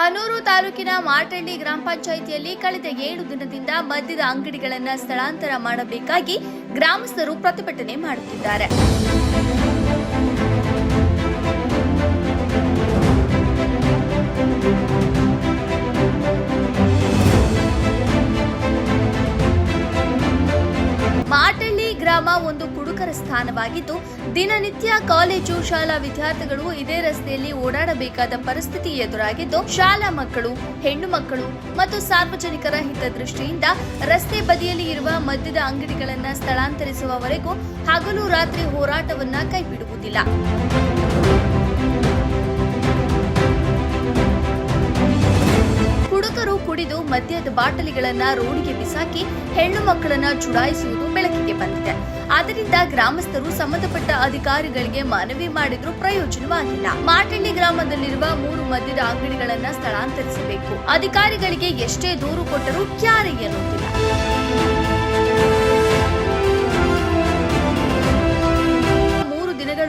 ಹನೂರು ತಾಲೂಕಿನ ಮಾಟಳ್ಳಿ ಗ್ರಾಮ ಪಂಚಾಯಿತಿಯಲ್ಲಿ ಕಳೆದ ಏಳು ದಿನದಿಂದ ಮದ್ಯದ ಅಂಗಡಿಗಳನ್ನು ಸ್ಥಳಾಂತರ ಮಾಡಬೇಕಾಗಿ ಗ್ರಾಮಸ್ಥರು ಪ್ರತಿಭಟನೆ ಮಾಡುತ್ತಿದ್ದಾರೆ. ಗ್ರಾಮ ಒಂದು ಕುಡುಕರ ಸ್ಥಾನವಾಗಿದ್ದು, ದಿನನಿತ್ಯ ಕಾಲೇಜು, ಶಾಲಾ ವಿದ್ಯಾರ್ಥಿಗಳು ಇದೇ ರಸ್ತೆಯಲ್ಲಿ ಓಡಾಡಬೇಕಾದ ಪರಿಸ್ಥಿತಿ ಎದುರಾಗಿದ್ದು, ಶಾಲಾ ಮಕ್ಕಳು, ಹೆಣ್ಣು ಮಕ್ಕಳು ಮತ್ತು ಸಾರ್ವಜನಿಕರ ಹಿತದೃಷ್ಟಿಯಿಂದ ರಸ್ತೆ ಬದಿಯಲ್ಲಿ ಇರುವ ಮದ್ಯದ ಅಂಗಡಿಗಳನ್ನು ಸ್ಥಳಾಂತರಿಸುವವರೆಗೂ ಹಗಲು ರಾತ್ರಿ ಹೋರಾಟವನ್ನ ಕೈಬಿಡುವುದಿಲ್ಲ. ಮದ್ಯದ ಬಾಟಲಿಗಳನ್ನ ರೋಡಿಗೆ ಬಿಸಾಕಿ ಹೆಣ್ಣು ಮಕ್ಕಳನ್ನ ಚುಡಾಯಿಸುವುದು ಬೆಳಕಿಗೆ ಬಂದಿದೆ. ಆದ್ದರಿಂದ ಗ್ರಾಮಸ್ಥರು ಸಂಬಂಧಪಟ್ಟ ಅಧಿಕಾರಿಗಳಿಗೆ ಮನವಿ ಮಾಡಿದ್ರೂ ಪ್ರಯೋಜನವಾಗಿಲ್ಲ. ಮಾಟಳ್ಳಿ ಗ್ರಾಮದಲ್ಲಿರುವ ಮೂರು ಮದ್ಯದ ಅಂಗಡಿಗಳನ್ನ ಸ್ಥಳಾಂತರಿಸಬೇಕು. ಅಧಿಕಾರಿಗಳಿಗೆ ಎಷ್ಟೇ ದೂರು ಕೊಟ್ಟರೂ ಕ್ಯಾರೆ ಎನ್ನುತ್ತಿಲ್ಲ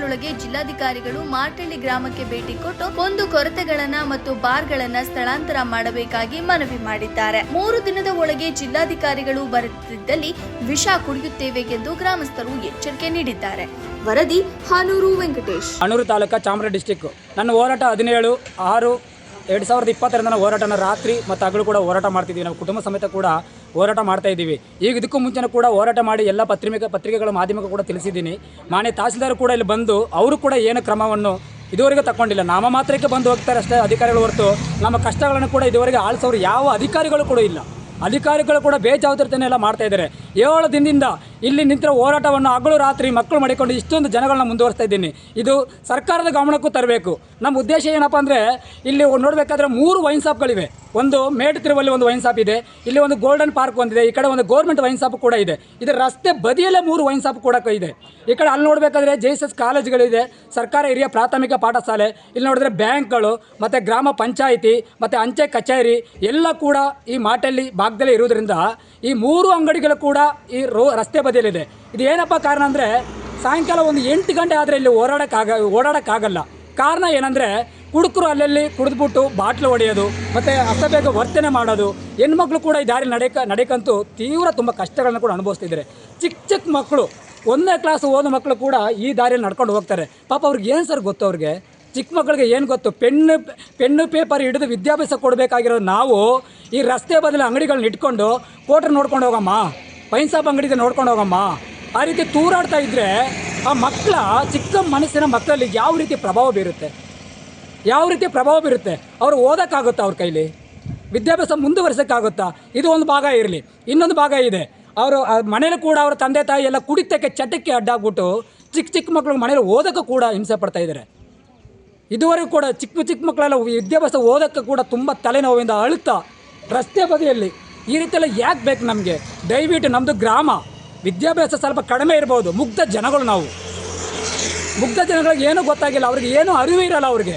ದಿನಗಳೊಳಗೆ ಜಿಲ್ಲಾಧಿಕಾರಿಗಳು ಮಾರ್ಟಳ್ಳಿ ಗ್ರಾಮಕ್ಕೆ ಭೇಟಿ ಕೊಟ್ಟು ಒಂದು ಕೊರತೆಗಳನ್ನ ಮತ್ತು ಬಾರ್ಗಳನ್ನ ಸ್ಥಳಾಂತರ ಮಾಡಬೇಕಾಗಿ ಮನವಿ ಮಾಡಿದ್ದಾರೆ. ಮೂರು ದಿನದ ಒಳಗೆ ಜಿಲ್ಲಾಧಿಕಾರಿಗಳು ಬರೆದಿದ್ದಲ್ಲಿ ವಿಷ ಕುಡಿಯುತ್ತೇವೆ ಎಂದು ಗ್ರಾಮಸ್ಥರು ಎಚ್ಚರಿಕೆ ನೀಡಿದ್ದಾರೆ. ವರದಿ ಹಾನೂರು ವೆಂಕಟೇಶ್. ಹಾನೂರು ತಾಲೂಕಾ ಚಾಮರಾಜ ಡಿಸ್ಟಿಕ್. ನನ್ನ ಹೋರಾಟ ಹದಿನೇಳು, ಆರು, ಎರಡು ಸಾವಿರದ ಇಪ್ಪತ್ತರಿಂದ ಹೋರಾಟನ ರಾತ್ರಿ ಮತ್ತು ಹಗಲು ಕೂಡ ಹೋರಾಟ ಮಾಡ್ತಿದ್ದೀವಿ ನಾವು ಕುಟುಂಬ ಸಮೇತ ಕೂಡ ಹೋರಾಟ ಮಾಡ್ತಾ ಇದ್ದೀವಿ. ಈಗ ಇದಕ್ಕೂ ಮುಂಚೆನೂ ಕೂಡ ಹೋರಾಟ ಮಾಡಿ ಎಲ್ಲ ಪತ್ರಿಕೆ ಪತ್ರಿಕೆಗಳ ಮಾಧ್ಯಮಕ್ಕೂ ಕೂಡ ತಿಳಿಸಿದ್ದೀನಿ. ಮಾನ್ಯ ತಹಸೀಲ್ದಾರ್ ಕೂಡ ಇಲ್ಲಿ ಬಂದು ಅವರು ಕೂಡ ಏನು ಕ್ರಮವನ್ನು ಇದುವರೆಗೂ ತಗೊಂಡಿಲ್ಲ ನಾಮ ಮಾತ್ರಕ್ಕೆ ಬಂದು ಹೋಗ್ತಾರೆ ಅಷ್ಟೇ ಅಧಿಕಾರಿಗಳು ಹೊರತು. ನಮ್ಮ ಕಷ್ಟಗಳನ್ನು ಕೂಡ ಇದುವರೆಗೆ ಆಳಿಸೋರು ಯಾವ ಅಧಿಕಾರಿಗಳು ಕೂಡ ಇಲ್ಲ. ಅಧಿಕಾರಿಗಳು ಕೂಡ ಬೇಜವಾಬ್ದಾರಿತನ ಎಲ್ಲ ಮಾಡ್ತಾ ಇದ್ದಾರೆ. ಏಳು ದಿನದಿಂದ ಇಲ್ಲಿ ನಿಂತಿರೋ ಹೋರಾಟವನ್ನು ಹಗಲು ರಾತ್ರಿ ಮಕ್ಕಳು ಮಾಡಿಕೊಂಡು ಇಷ್ಟೊಂದು ಜನಗಳನ್ನ ಮುಂದುವರಿಸ್ತಾ ಇದ್ದೀನಿ. ಇದು ಸರ್ಕಾರದ ಗಮನಕ್ಕೂ ತರಬೇಕು. ನಮ್ಮ ಉದ್ದೇಶ ಏನಪ್ಪ ಅಂದರೆ, ಇಲ್ಲಿ ನೋಡಬೇಕಾದ್ರೆ ಮೂರು ವೈನ್ ಶಾಪ್ಗಳಿವೆ. ಒಂದು ಮೇಡ್ ತಿರುವಲ್ಲಿ ಒಂದು ವೈನ್ ಶಾಪ್ ಇದೆ. ಇಲ್ಲಿ ಒಂದು ಗೋಲ್ಡನ್ ಪಾರ್ಕ್ ಒಂದಿದೆ. ಈ ಕಡೆ ಒಂದು ಗೌರ್ಮೆಂಟ್ ವೈನ್ ಶಾಪ್ ಕೂಡ ಇದೆ. ಇದರ ರಸ್ತೆ ಬದಿಯಲ್ಲೇ ಮೂರು ವೈನ್ ಶಾಪ್ ಕೂಡ ಇದೆ. ಈ ಕಡೆ ಅಲ್ಲಿ ನೋಡಬೇಕಾದ್ರೆ ಜೆ ಎಸ್ ಎಸ್ ಕಾಲೇಜುಗಳಿದೆ ಸರ್ಕಾರ ಹಿರಿಯ ಪ್ರಾಥಮಿಕ ಪಾಠಶಾಲೆ. ಇಲ್ಲಿ ನೋಡಿದ್ರೆ ಬ್ಯಾಂಕ್ಗಳು, ಮತ್ತು ಗ್ರಾಮ ಪಂಚಾಯಿತಿ, ಮತ್ತು ಅಂಚೆ ಕಚೇರಿ ಎಲ್ಲ ಕೂಡ ಈ ಮಾಟಲ್ಲಿ ಭಾಗದಲ್ಲೇ ಇರುವುದರಿಂದ ಈ ಮೂರು ಅಂಗಡಿಗಳು ಕೂಡ ಈ ರೋ ರಸ್ತೆ ಬದಿಯಲ್ಲಿದೆ. ಇದು ಏನಪ್ಪ ಕಾರಣ ಅಂದರೆ ಸಾಯಂಕಾಲ ಒಂದು ಎಂಟು ಗಂಟೆ ಆದರೆ ಇಲ್ಲಿ ಓಡಾಡೋಕ್ಕಾಗ ಓಡಾಡೋಕ್ಕಾಗಲ್ಲ. ಕಾರಣ ಏನಂದರೆ ಕುಡುಕರು ಅಲ್ಲಲ್ಲಿ ಕುಡಿದ್ಬಿಟ್ಟು ಬಾಟ್ಲು ಹೊಡೆಯೋದು, ಮತ್ತು ಅಸಬೇಗ ವರ್ತನೆ ಮಾಡೋದು, ಹೆಣ್ಮಕ್ಳು ಕೂಡ ಈ ದಾರಿ ನಡೆಕ ನಡೆಕಂತೂ ತೀವ್ರ ತುಂಬ ಕಷ್ಟಗಳನ್ನ ಕೂಡ ಅನುಭವಿಸ್ತಿದ್ದಾರೆ. ಚಿಕ್ಕ ಚಿಕ್ಕ ಮಕ್ಕಳು ಒಂದನೇ ಕ್ಲಾಸ್ ಓದೋ ಮಕ್ಕಳು ಕೂಡ ಈ ದಾರಿಯಲ್ಲಿ ನಡ್ಕೊಂಡು ಹೋಗ್ತಾರೆ. ಪಾಪ ಅವ್ರಿಗೆ ಏನು ಸರ್ ಗೊತ್ತು ಅವ್ರಿಗೆ? ಚಿಕ್ಕ ಮಕ್ಕಳಿಗೆ ಏನು ಗೊತ್ತು? ಪೆನ್ನು ಪೆನ್ನು ಪೇಪರ್ ಹಿಡಿದು ವಿದ್ಯಾಭ್ಯಾಸ ಕೊಡಬೇಕಾಗಿರೋ ನಾವು ಈ ರಸ್ತೆ ಬದಲು ಅಂಗಡಿಗಳನ್ನ ಇಟ್ಕೊಂಡು ಕೋಟ್ರ್ ನೋಡ್ಕೊಂಡು ಹೋಗಮ್ಮ. ಪೈನ್ ಸಾಪ್ ಅಂಗಡಿಗೆ ನೋಡ್ಕೊಂಡು ಹೋಗಮ್ಮ. ಆ ರೀತಿ ತೂರಾಡ್ತಾ ಇದ್ದರೆ ಆ ಮಕ್ಕಳ, ಚಿಕ್ಕ ಮನಸ್ಸಿನ ಮಕ್ಕಳಲ್ಲಿ ಯಾವ ರೀತಿ ಪ್ರಭಾವ ಬೀರುತ್ತೆ? ಯಾವ ರೀತಿ ಪ್ರಭಾವ ಬೀರುತ್ತೆ? ಅವರು ಓದೋಕ್ಕಾಗುತ್ತಾ ಅವ್ರ ಕೈಲಿ? ವಿದ್ಯಾಭ್ಯಾಸ ಮುಂದುವರಿಸೋಕ್ಕಾಗುತ್ತಾ? ಇದು ಒಂದು ಭಾಗ ಇರಲಿ. ಇನ್ನೊಂದು ಭಾಗ ಇದೆ. ಅವರು ಮನೇಲಿ ಕೂಡ ಅವರ ತಂದೆ, ತಾಯಿ ಎಲ್ಲ ಕುಡಿತಕ್ಕೆ ಚಟಕ್ಕೆ ಅಡ್ಡಾಗ್ಬಿಟ್ಟು ಚಿಕ್ಕ ಚಿಕ್ಕ ಮಕ್ಕಳು ಮನೇಲಿ ಓದೋಕ್ಕೂ ಕೂಡ ಹಿಂಸೆ ಪಡ್ತಾ ಇದ್ದಾರೆ ಇದುವರೆಗೂ ಕೂಡ ಚಿಕ್ಕ ಚಿಕ್ಕ ಮಕ್ಕಳೆಲ್ಲ ವಿದ್ಯಾಭ್ಯಾಸ ಓದೋಕ್ಕೆ ಕೂಡ ತುಂಬ ತಲೆನೋವಿಂದ ಅಳುತ್ತಾ ರಸ್ತೆ ಬದಿಯಲ್ಲಿ ಈ ರೀತಿಯೆಲ್ಲ ಯಾಕೆ ಬೇಕು ನಮಗೆ? ದಯವಿಟ್ಟು ನಮ್ಮದು ಗ್ರಾಮ, ವಿದ್ಯಾಭ್ಯಾಸ ಸ್ವಲ್ಪ ಕಡಿಮೆ ಇರ್ಬೋದು, ಮುಗ್ಧ ಜನಗಳು ನಾವು. ಮುಗ್ಧ ಜನಗಳಿಗೆ ಏನೂ ಗೊತ್ತಾಗಿಲ್ಲ, ಅವ್ರಿಗೆ ಏನೂ ಅರಿವು ಇರಲ್ಲ ಅವ್ರಿಗೆ.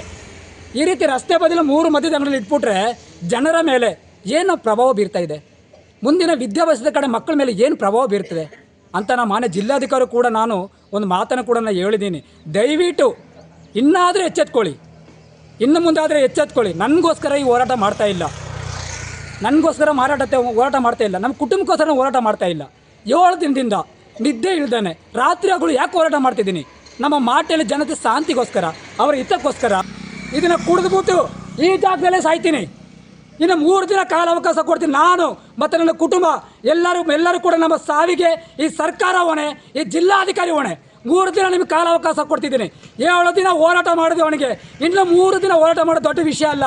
ಈ ರೀತಿ ರಸ್ತೆ ಬದಲು ಮೂರು ಮಧ್ಯದ ಅಂಗಡಿಯಲ್ಲಿ ಇಟ್ಬಿಟ್ರೆ ಜನರ ಮೇಲೆ ಏನು ಪ್ರಭಾವ ಬೀರ್ತಾ ಇದೆ. ಮುಂದಿನ ವಿದ್ಯಾಭ್ಯಾಸದ ಕಡೆ ಮಕ್ಕಳ ಮೇಲೆ ಏನು ಪ್ರಭಾವ ಬೀರ್ತದೆ? ಅಂತ ನಮ್ಮ ಮಾನ್ಯ ಜಿಲ್ಲಾಧಿಕಾರಿ ಕೂಡ ನಾನು ಒಂದು ಮಾತನ್ನು ಕೂಡ ನಾನು ಹೇಳಿದ್ದೀನಿ. ದಯವಿಟ್ಟು ಇನ್ನಾದರೂ ಎಚ್ಚೆತ್ಕೊಳ್ಳಿ. ಇನ್ನು ಮುಂದಾದರೆ ಎಚ್ಚೆತ್ಕೊಳ್ಳಿ. ನನಗೋಸ್ಕರ ಈ ಹೋರಾಟ ಮಾಡ್ತಾ ಇಲ್ಲ. ನನಗೋಸ್ಕರ ಮಾರಾಟತೆ ಹೋರಾಟ ಮಾಡ್ತಾ ಇಲ್ಲ. ನಮ್ಮ ಕುಟುಂಬಕ್ಕೋಸ್ಕರ ಹೋರಾಟ ಮಾಡ್ತಾ ಇಲ್ಲ. ಏಳು ದಿನದಿಂದ ನಿದ್ದೆ ಇಳ್ದಾನೆ ರಾತ್ರಿ ಹಗಲು ಯಾಕೆ ಹೋರಾಟ ಮಾಡ್ತಿದ್ದೀನಿ? ನಮ್ಮ ಮಾಟೆಯಲ್ಲಿ ಜನತೆ ಶಾಂತಿಗೋಸ್ಕರ, ಅವರ ಹಿತಕ್ಕೋಸ್ಕರ ಇದನ್ನು ಕುಡಿದ್ಬಿಟ್ಟು ಈ ಜಾಗದಲ್ಲೇ ಸಾಯ್ತೀನಿ. ಇನ್ನು ಮೂರು ದಿನ ಕಾಲಾವಕಾಶ ಕೊಡ್ತೀನಿ ನಾನು ಮತ್ತು ನನ್ನ ಕುಟುಂಬ, ಎಲ್ಲರೂ ಎಲ್ಲರೂ ಕೂಡ ನಮ್ಮ ಸಾವಿಗೆ ಈ ಸರ್ಕಾರ ಹೊಣೆ, ಈ ಜಿಲ್ಲಾಧಿಕಾರಿ ಹೊಣೆ. ಮೂರು ದಿನ ನಿಮಗೆ ಕಾಲಾವಕಾಶ ಕೊಡ್ತಿದ್ದೀನಿ. ಏಳು ದಿನ ಹೋರಾಟ ಮಾಡಿದೆ ಅವನಿಗೆ. ಇನ್ನು ಮೂರು ದಿನ ಹೋರಾಟ ಮಾಡೋದು ದೊಡ್ಡ ವಿಷಯ ಅಲ್ಲ.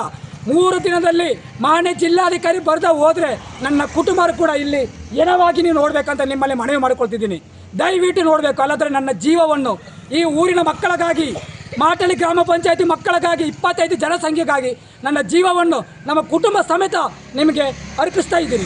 ಮೂರು ದಿನದಲ್ಲಿ ಮಾನ್ಯ ಜಿಲ್ಲಾಧಿಕಾರಿ ಬರ್ದ ಹೋದರೆ ನನ್ನ ಕುಟುಂಬ ಕೂಡ ಇಲ್ಲಿ ಏನವಾಗಿ ನೀವು ನೋಡಬೇಕಂತ ನಿಮ್ಮಲ್ಲಿ ಮನವಿ ಮಾಡಿಕೊಳ್ತಿದ್ದೀನಿ. ದಯವಿಟ್ಟು ನೋಡಬೇಕು, ಅಲ್ಲದ್ರೆ ನನ್ನ ಜೀವವನ್ನು ಈ ಊರಿನ ಮಕ್ಕಳಿಗಾಗಿ ಮಾಟಳಿ ಗ್ರಾಮ ಪಂಚಾಯತಿ ಮಕ್ಕಳಿಗಾಗಿ, ಇಪ್ಪತ್ತೈದು ಜನಸಂಖ್ಯೆಗಾಗಿ ನನ್ನ ಜೀವವನ್ನು ನಮ್ಮ ಕುಟುಂಬ ಸಮೇತ ನಿಮಗೆ ಅರ್ಪಿಸ್ತಾ ಇದ್ದೀನಿ.